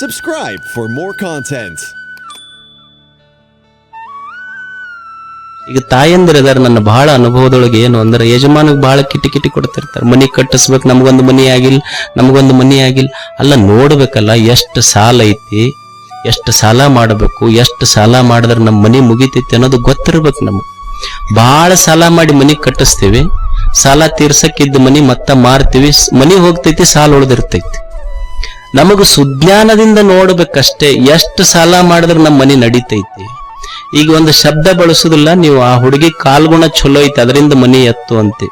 Subscribe for more content. ಈಗ ತಾಯಂದಿರ ಅದಾರ ನನ್ನ ಬಹಳ ಅನುಭವದೊಳಗೆ ಏನು ಅಂದ್ರೆ ಯಜಮಾನಿಗೆ ಬಹಳ ಕಿಟಿ ಕಿಟಿ ಕೊಡ್ತಿರ್ತಾರೆ. ಮನಿ ಕಟ್ಟಿಸ್ಬೇಕು, ನಮಗೊಂದು ಮನಿ ಆಗಿಲ್ಲ, ನಮಗೊಂದು ಮನಿ ಆಗಿಲ್ಲ. ಅಲ್ಲ, ನೋಡ್ಬೇಕಲ್ಲ, ಎಷ್ಟು ಸಾಲ ಐತಿ? ಎಷ್ಟು ಸಾಲ ಮಾಡಬೇಕು, ಎಷ್ಟು ಸಾಲ ಮಾಡಿದ್ರೆ ನಮ್ಮ ಮನೆ ಮುಗಿತೈತಿ ಅನ್ನೋದು ಗೊತ್ತಿರ್ಬೇಕು ನಮ್ಗೆ. ಬಹಳ ಸಾಲ ಮಾಡಿ ಮನಿ ಕಟ್ಟಿಸ್ತೀವಿ, ಸಾಲ ತೀರ್ಸಕ್ಕಿದ್ದ ಮನಿ ಮತ್ತ ಮಾರ್ತೀವಿ ಮನಿ ಹೋಗ್ತೈತಿ, ಸಾಲ ಉಳಿದಿರ್ತೈತಿ. ನಮಗ ಸುಜ್ಞಾನದಿಂದ ನೋಡ್ಬೇಕಷ್ಟೇ ಎಷ್ಟು ಸಾಲ ಮಾಡಿದ್ರೆ ನಮ್ಮ ಮನಿ ನಡೀತೈತಿ. ಈಗ ಒಂದು ಶಬ್ದ ಬಳಸುದಿಲ್ಲ, ನೀವು ಆ ಹುಡುಗಿ ಕಾಲ್ಗುಣ ಚಲೋ ಐತಿ, ಅದರಿಂದ ಮನಿ ಎತ್ತು ಅಂತೆ.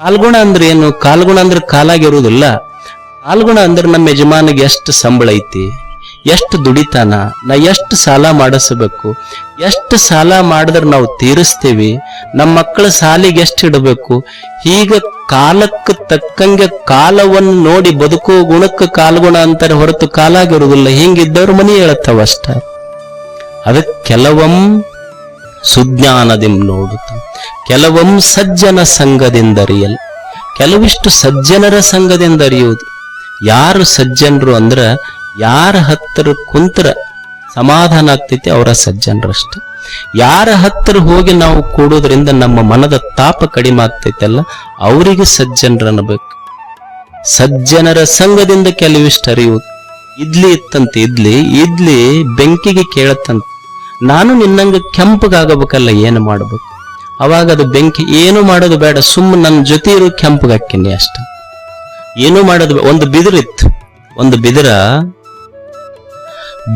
ಕಾಲ್ಗುಣ ಅಂದ್ರೆ ಏನು? ಕಾಲ್ಗುಣ ಅಂದ್ರೆ ಕಾಲಾಗಿರುವುದಿಲ್ಲ. ಕಾಲ್ಗುಣ ಅಂದ್ರೆ ನಮ್ಮ ಯಜಮಾನಿಗೆ ಎಷ್ಟು ಸಂಬಳ ಐತಿ? ಎಷ್ಟು ದುಡಿತಾನ, ನಾ ಎಷ್ಟು ಸಾಲ ಮಾಡಿಸಬೇಕು, ಎಷ್ಟು ಸಾಲ ಮಾಡಿದ್ರೆ ನಾವು ತೀರಿಸ್ತೀವಿ, ನಮ್ಮ ಮಕ್ಕಳ ಸಾಲಿಗೆ ಎಷ್ಟು ಇಡಬೇಕು ಈಗ ಕಾಲಕ್ಕೆ ತಕ್ಕಂಗೆ ಕಾಲವನ್ನು ನೋಡಿ ಬದುಕೋ ಗುಣಕ್ಕೆ ಕಾಲಗುಣ ಅಂತಾರೆ ಹೊರತು ಕಾಲಾಗಿರುವುದಿಲ್ಲ, ಹಿಂಗಿದ್ದವ್ರು ಮನಿ ಹೇಳ್ತಾವ ಅಷ್ಟ. ಅದಕ್ಕೆ ಕೆಲವಂ ಸುಜ್ಞಾನದಿಂ ನೋಡುತ್ತ, ಕೆಲವಂ ಸಜ್ಜನ ಸಂಘದಿಂದರಿಯಲ್ ಕೆಲವಿಷ್ಟು ಸಜ್ಜನರ ಸಂಘದಿಂದ ಅರಿಯುವುದು. ಯಾರು ಸಜ್ಜನರು ಅಂದ್ರ ಯಾರ ಹತ್ತಿರ ಕುಂತರ ಸಮಾಧಾನ ಆಗ್ತೈತಿ ಅವರ ಸಜ್ಜನರಷ್ಟೆ. ಯಾರ ಹತ್ತಿರ ಹೋಗಿ ನಾವು ಕೂಡೋದ್ರಿಂದ ನಮ್ಮ ಮನದ ತಾಪ ಕಡಿಮೆ ಆಗ್ತೈತಲ್ಲ, ಅವರಿಗೆ ಸಜ್ಜನರನ್ನಬೇಕು ಸಜ್ಜನರ ಸಂಘದಿಂದ ಕೆಲವಿಷ್ಟು ಅರಿಯುವುದು ಇದ್ಲಿ ಇತ್ತಂತೆ, ಇದ್ಲಿ ಇದ್ಲಿ ಬೆಂಕಿಗೆ ಕೇಳತ್ತಂತೆ. ನಾನು ನಿನ್ನಂಗ ಕೆಂಪಗಾಗಬೇಕಲ್ಲ, ಏನು ಮಾಡಬೇಕು? ಅವಾಗ ಅದು ಬೆಂಕಿ ಏನು ಮಾಡೋದು ಬೇಡ, ಸುಮ್ಮ ನನ್ನ ಜೊತೆ ಇರು ಕೆಂಪಗಾಕಿನಿ ಅಷ್ಟ. ಏನು ಮಾಡೋದು ಒಂದು ಬಿದಿರಿತ್ತು. ಒಂದು ಬಿದಿರ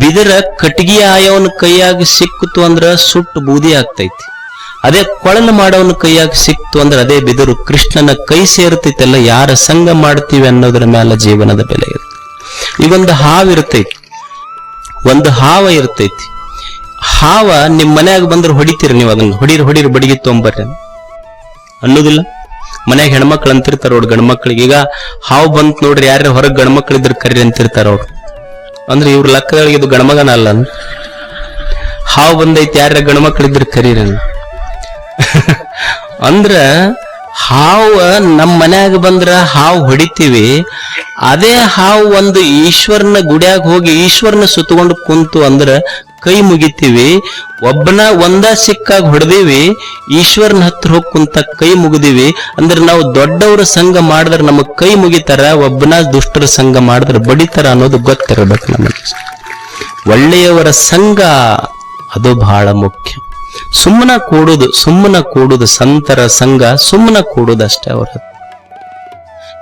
ಬಿದಿರ ಕಟ್ಟಿಗೆ ಆಯವನ ಕೈಯಾಗ ಸಿಕ್ಕಿತು ಅಂದ್ರ ಸುಟ್ಟು ಬೂದಿ ಆಗ್ತೈತಿ. ಅದೇ ಕೊಳಲು ಮಾಡೋವನ ಕೈಯಾಗ ಸಿಕ್ತು ಅಂದ್ರೆ ಅದೇ ಬಿದಿರು ಕೃಷ್ಣನ ಕೈ ಸೇರ್ತೈತಲ್ಲ ಯಾರ ಸಂಘ ಮಾಡ್ತೀವಿ ಅನ್ನೋದ್ರ ಮೇಲೆ ಜೀವನದ ಬೆಲೆ ಇರುತ್ತೆ. ಈಗೊಂದು ಹಾವು ಇರ್ತೈತಿ. ಒಂದು ಹಾವ ಇರ್ತೈತಿ. ಹಾವ ನಿಮ್ ಮನ್ಯಾಗ ಬಂದ್ರೆ ಹೊಡಿತೀರಿ ನೀವು ಅದನ್ನ. ಹೊಡೀರಿ ಹೊಡೀರಿ, ಬಡಿಗೆ ತೊಂಬರ್ರಿ ಅನ್ನೋದಿಲ್ಲ. ಮನ್ಯಾಗ ಹೆಣ್ಮಕ್ಳು ಅಂತಿರ್ತಾರ ಅವ್ರು ಗಂಡ್ಮಕ್ಳಿಗೆ. ಈಗ ಹಾವು ಬಂತ ನೋಡ್ರಿ, ಯಾರ್ಯಾರ ಹೊರಗೆ ಗಂಡ್ಮಕ್ಳು ಇದ್ರ ಕರೀರಿ ಅಂತಿರ್ತಾರ ಅವ್ರು. ಅಂದ್ರೆ ಇವ್ರ ಲೆಕ್ಕದೊಳಗೆ ಇದು ಗಣಮಗನ ಅಲ್ಲ. ಹಾವು ಬಂದೈತಿ ಯಾರ ಗಂಡ್ಮಕ್ಳು ಇದ್ರ ಕರೀರಿ. ಅಂದ್ರ ಹಾವು ನಮ್ಮ ಮನ್ಯಾಗ ಬಂದ್ರ ಹಾವು ಹೊಡಿತೀವಿ ಅದೇ ಹಾವು ಒಂದು ಈಶ್ವರನ ಗುಡಿಯಾಗ ಹೋಗಿ ಈಶ್ವರನ ಸುತ್ತಕೊಂಡು ಕುಂತು ಅಂದ್ರ ಕೈ ಮುಗಿತೀವಿ, ಒಬ್ಬನ ಒಂದ ಸಿಕ್ಕಾಗ ಹೊಡೆದೀವಿ, ಈಶ್ವರನ ಹತ್ರ ಹೋಗಿ ಕುಂತ ಕೈ ಮುಗಿದೀವಿ. ಅಂದ್ರೆ ನಾವು ದೊಡ್ಡವರ ಸಂಘ ಮಾಡಿದ್ರೆ ನಮಗ್ ಕೈ ಮುಗಿತಾರ, ಒಬ್ಬನ ದುಷ್ಟರ ಸಂಘ ಮಾಡಿದ್ರೆ ಬಡಿತಾರ ಅನ್ನೋದು ಗೊತ್ತಿರಬೇಕು ನಮಗೆ. ಒಳ್ಳೆಯವರ ಸಂಘ, ಅದು ಬಹಳ ಮುಖ್ಯ. ಸುಮ್ಮನ ಕೂಡುದು ಸುಮ್ಮನ ಕೂಡುದು ಸಂತರ ಸಂಘ, ಸುಮ್ಮನ ಕೂಡುದಷ್ಟೇ ಅವ್ರ.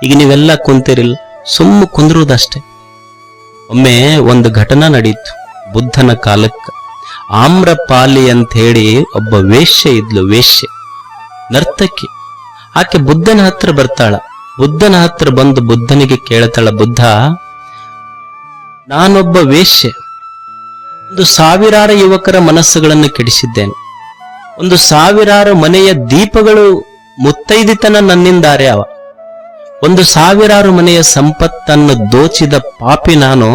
ಈಗ ನೀವೆಲ್ಲ ಕುಂತಿರಿಲ್ಲ, ಸುಮ್ಮ ಕುಂದ್ರುದಷ್ಟೇ. ಒಮ್ಮೆ ಒಂದು ಘಟನಾ ನಡೀತು. ಬುದ್ಧನ ಕಾಲಕ್ಕೆ. ಆಮ್ರಪಾಲಿ ಅಂತ ಹೇಳಿ ಒಬ್ಬ ವೇಶ್ಯೆ ಇದ್ಲು, ವೇಶ್ಯೆ. ನರ್ತಕಿ. ಆಕೆ ಬುದ್ಧನ ಹತ್ರ ಬರ್ತಾಳ. ಬುದ್ಧನ ಹತ್ರ ಬಂದು ಬುದ್ಧನಿಗೆ ಕೇಳ್ತಾಳ, ಬುದ್ಧ, ನಾನೊಬ್ಬ ವೇಶ್ಯೆ. ಒಂದು ಸಾವಿರಾರು ಯುವಕರ ಮನಸ್ಸುಗಳನ್ನು ಕೆಡಿಸಿದ್ದೇನೆ. ಒಂದು ಸಾವಿರಾರು ಮನೆಯ ದೀಪಗಳು ಮುತ್ತೈದಿತನ ನನ್ನಿಂದಾರೆ ಅವ. ಒಂದು ಸಾವಿರಾರು ಮನೆಯ ಸಂಪತ್ತನ್ನು ದೋಚಿದ ಪಾಪಿ ನಾನು,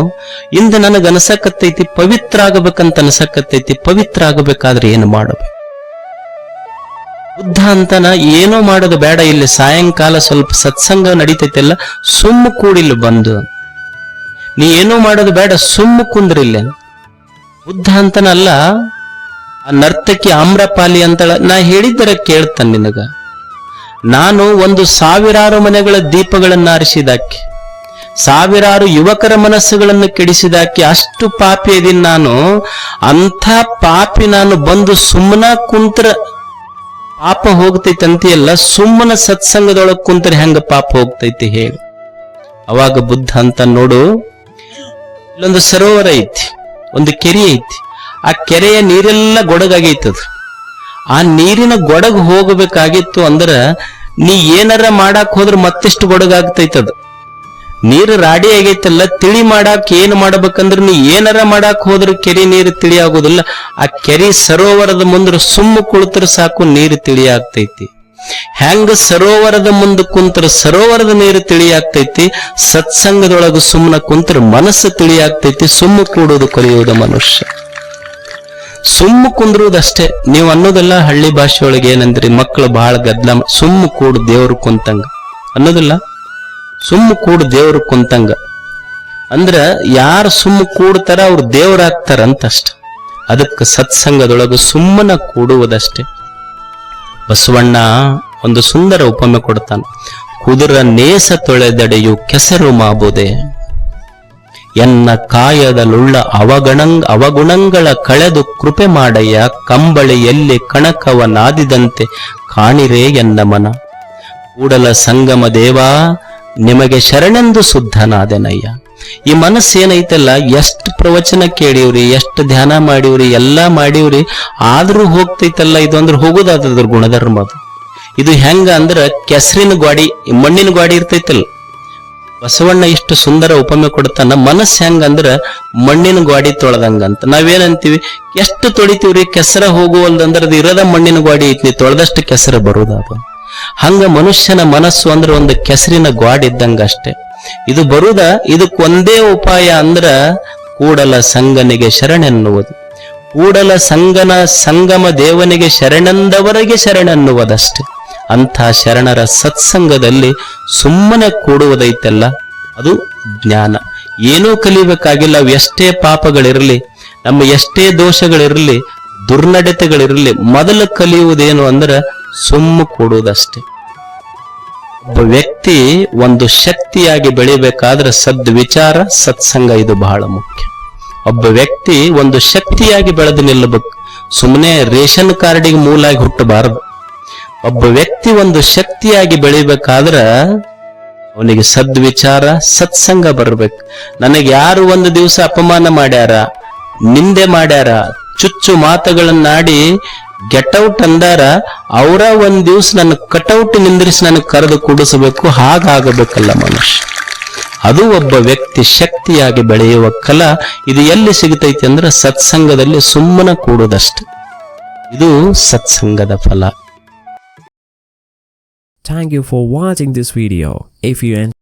ಇಂದು ನನಗೆ ಅನಸಕತ್ತೈತಿ ಪವಿತ್ರ ಆಗಬೇಕಂತ ಅನಸಕತ್ತೈತಿ ಪವಿತ್ರ ಆಗಬೇಕಾದ್ರೆ ಏನು ಮಾಡಬೇಕು ಬುದ್ಧ ಅಂತನ ಏನೋ ಮಾಡೋದು ಬೇಡ, ಇಲ್ಲಿ ಸಾಯಂಕಾಲ ಸ್ವಲ್ಪ ಸತ್ಸಂಗ ನಡೀತೈತೆಲ್ಲ, ಸುಮ್ಮ ಕೂಡಿಲ್ಲ ಬಂದು. ನೀ ಏನೋ ಮಾಡೋದು ಬೇಡ, ಸುಮ್ಮ ಕುಂದ್ರಿಲ್ಲ ಬುದ್ಧ ಅಂತನಲ್ಲ, ಆ ನರ್ತಕಿ ಆಮ್ರಪಾಲಿ ಅಂತಳ, ನಾ ಹೇಳಿದ್ದರ ಕೇಳ್ತಾನೆ ನಿನಗ. ನಾನು ಒಂದು ಸಾವಿರಾರು ಮನೆಗಳ ದೀಪಗಳನ್ನ ಆರಿಸಿದಾಕೆ ಸಾವಿರಾರು ಯುವಕರ ಮನಸ್ಸುಗಳನ್ನು ಕೆಡಿಸಿದಾಕೆ ಅಷ್ಟು ಪಾಪಿ ಇದೀನಿ ನಾನು. ಅಂಥ ಪಾಪಿ ನಾನು ಬಂದು ಸುಮ್ಮನ ಕುಂತ್ರ ಪಾಪ ಹೋಗ್ತೈತಿ ಅಂತೀಯಲ್ಲ, ಸುಮ್ಮನ ಸತ್ಸಂಗದೊಳಗೆ ಕುಂತ್ರೆ ಹೆಂಗ ಪಾಪ ಹೋಗ್ತೈತಿ ಹೇಳಿ. ಅವಾಗ ಬುದ್ಧ ಅಂತ ನೋಡು, ಇಲ್ಲೊಂದು ಸರೋವರ ಐತಿ, ಒಂದು ಕೆರೆ ಐತಿ. ಆ ಕೆರೆಯ ನೀರೆಲ್ಲ ಗೊಡಗಾಗೈತದ. ಆ ನೀರಿನ ಗೊಡಗ್ ಹೋಗಬೇಕಾಗಿತ್ತು ಅಂದ್ರ ನೀ ಏನಾರ ಮಾಡಾಕ್ ಹೋದ್ರ ಮತ್ತಿಷ್ಟು ಗೊಡಗಾಗ್ತೈತದ ನೀರು ರಾಡಿ ಆಗೈತಲ್ಲ, ತಿಳಿ ಮಾಡಾಕ್ ಏನ್ ಮಾಡ್ಬೇಕಂದ್ರ ನೀ ಏನಾರ ಮಾಡಾಕ್ ಹೋದ್ರ ಕೆರೆ ನೀರು ತಿಳಿ ಆಗೋದಿಲ್ಲ. ಆ ಕೆರೆ ಸರೋವರದ ಮುಂದ್ರ ಸುಮ್ಮ ಕುಳಿತರ ಸಾಕು ನೀರು ತಿಳಿ ಆಗ್ತೈತಿ. ಹೆಂಗ ಸರೋವರದ ಮುಂದ ಕುಂತ್ರ ಸರೋವರದ ನೀರು ತಿಳಿ ಆಗ್ತೈತಿ, ಸತ್ಸಂಗದೊಳಗ ಸುಮ್ಮನ ಕುಂತ್ರ ಮನಸ್ಸು ತಿಳಿ ಆಗ್ತೈತಿ, ಸುಮ್ಮ ಕೂಡೋದು ಕಲಿಯುವುದು ಮನುಷ್ಯ. ಸುಮ್ಮ ಕುಂದ್ರುದಷ್ಟೇ. ನೀವು ಅನ್ನೋದೆಲ್ಲ ಹಳ್ಳಿ ಭಾಷೆಯೊಳಗೆ ಏನಂದ್ರಿ? ಮಕ್ಕಳು ಬಹಳ ಗದ್ದಲ ಸುಮ್ಮ ಕೂಡು ದೇವ್ರು ಕುಂತಂಗ. ಅನ್ನೋದಿಲ್ಲ? ಸುಮ್ಮ ಕೂಡು ದೇವ್ರು ಕುಂತಂಗ. ಅಂದ್ರ ಯಾರು ಸುಮ್ಮ ಕೂಡ್ತಾರ ಅವ್ರು ಅಷ್ಟ ಅದಕ್ಕೆ ಸತ್ಸಂಗದೊಳಗೆ ಸುಮ್ಮನ ಕೂಡುವುದಷ್ಟೇ. ಬಸವಣ್ಣ ಒಂದು ಸುಂದರ ಉಪಮೆ ಕೊಡ್ತಾನೆ. ಕುದುರ ನೇಸ ತೊಳೆದಡೆಯು ಕೆಸರು ಮಾಬುದೆ. ಎನ್ನ ಕಾಯದಲುಳ್ಳ ಅವಗಣಂಗ್, ಅವಗುಣಗಳ ಕಳೆದು ಕೃಪೆ ಮಾಡಯ್ಯ ಕಂಬಳಿಯಲ್ಲಿ ಕಣಕವ ನಾದಿದಂತೆ ಕಾಣಿರೇ ಎನ್ನ ಮನ. ಕೂಡಲ ಸಂಗಮ ದೇವಾ, ನಿಮಗೆ ಶರಣೆಂದು ಶುದ್ಧನಾದೆನಯ್ಯ. ಈ ಮನಸ್ಸೇನೈತಲ್ಲ, ಎಷ್ಟು ಪ್ರವಚನ ಕೇಳಿವ್ರಿ, ಎಷ್ಟು ಧ್ಯಾನ ಮಾಡಿವ್ರಿ, ಎಲ್ಲ ಮಾಡಿವ್ರಿ, ಆದ್ರೂ ಹೋಗ್ತೈತಲ್ಲ ಇದು ಅಂದ್ರೆ ಹೋಗೋದಾದ್ರ ಗುಣಧರ್ಮ ಇದು ಹೆಂಗ ಅಂದ್ರ ಕೆಸರಿನ ಗ್ವಾಡಿ ಮಣ್ಣಿನ ಗ್ವಾಡಿ ಇರ್ತೈತಲ್ಲ. ಬಸವಣ್ಣ ಇಷ್ಟು ಸುಂದರ ಉಪಮೆ ಕೊಡ್ತಾನ ಮನಸ್ಸು ಹೆಂಗಂದ್ರ ಮಣ್ಣಿನ ಗಾಡಿ ತೊಳೆದಂಗಂತ. ನಾವೇನಂತೀವಿ? ಎಷ್ಟು ತೊಳಿತೀವ್ರಿ? ಕೆಸರ ಹೋಗುವಲ್ದಂದ್ರ ಅದು ಇರದ ಮಣ್ಣಿನ ಗಾಡಿ ಐತಿ ತೊಳೆದಷ್ಟು ಕೆಸರು ಬರುದ ಹಂಗ ಮನುಷ್ಯನ ಮನಸ್ಸು ಅಂದ್ರೆ ಒಂದು ಕೆಸರಿನ ಗಾಡಿ ಇದ್ದಂಗ ಅಷ್ಟೇ ಇದು ಬರುದ ಇದಕ್ ಒಂದೇ ಉಪಾಯ ಅಂದ್ರ ಕೂಡಲ ಸಂಗನಿಗೆ ಶರಣೆನ್ನುವುದು. ಕೂಡಲ ಸಂಗನ ಸಂಗಮ ದೇವನಿಗೆ ಶರಣೆಂದವರೆಗೆ ಶರಣೆನ್ನುವುದಷ್ಟೇ. ಅಂಥ ಶರಣರ ಸತ್ಸಂಗದಲ್ಲಿ ಸುಮ್ಮನೆ ಕೂಡುವುದೈತಲ್ಲ? ಅದು ಜ್ಞಾನ. ಏನೂ ಕಲಿಬೇಕಾಗಿಲ್ಲ ಎಷ್ಟೇ ಪಾಪಗಳಿರಲಿ, ನಮ್ಮ ಎಷ್ಟೇ ದೋಷಗಳಿರಲಿ, ದುರ್ನಡತೆಗಳಿರಲಿ, ಮೊದಲು ಕಲಿಯುವುದೇನು ಅಂದ್ರೆ ಸುಮ್ಮ ಕೂಡುವುದಷ್ಟೇ. ಒಬ್ಬ ವ್ಯಕ್ತಿ ಒಂದು ಶಕ್ತಿಯಾಗಿ ಬೆಳಿಬೇಕಾದ್ರೆ ಸದ್ವಿಚಾರ, ಸತ್ಸಂಗ ಇದು ಬಹಳ ಮುಖ್ಯ. ಒಬ್ಬ ವ್ಯಕ್ತಿ ಒಂದು ಶಕ್ತಿಯಾಗಿ ಬೆಳೆದು ನಿಲ್ಲಬೇಕು. ಸುಮ್ಮನೆ ರೇಷನ್ ಕಾರ್ಡಿಗೆ ಮೂಲಾಗಿ ಹುಟ್ಟಬಾರದು. ಒಬ್ಬ ವ್ಯಕ್ತಿ ಒಂದು ಶಕ್ತಿಯಾಗಿ ಬೆಳಿಬೇಕಾದ್ರ ಅವನಿಗೆ ಸದ್ವಿಚಾರ, ಸತ್ಸಂಗ ಬರ್ಬೇಕು. ನನಗೆ ಯಾರು ಒಂದು ದಿವಸ ಅಪಮಾನ ಮಾಡ್ಯಾರ, ನಿಂದೆ ಮಾಡ್ಯಾರ, ಚುಚ್ಚು ಮಾತುಗಳನ್ನಾಡಿ ಗೆಟೌಟ್ ಅಂದಾರ, ಅವರ ಒಂದ್ ದಿವ್ಸ ನನ್ನ ಕಟೌಟ್ ನಿಂದ್ರಿಸಿ ನನಗೆ ಕರೆದು ಕೂಡಿಸಬೇಕು, ಹಾಗಾಗಬೇಕಲ್ಲ ಮನುಷ್ಯ. ಅದು ಒಬ್ಬ ವ್ಯಕ್ತಿ ಶಕ್ತಿಯಾಗಿ ಬೆಳೆಯುವ ಕಲ, ಇದು ಎಲ್ಲಿ ಸಿಗತೈತಿ ಅಂದ್ರೆ ಸತ್ಸಂಗದಲ್ಲಿ ಸುಮ್ಮನೆ ಕೂಡುದಷ್ಟೆ. ಇದು ಸತ್ಸಂಗದ ಫಲ. Thank you for watching this video. If you enjoyed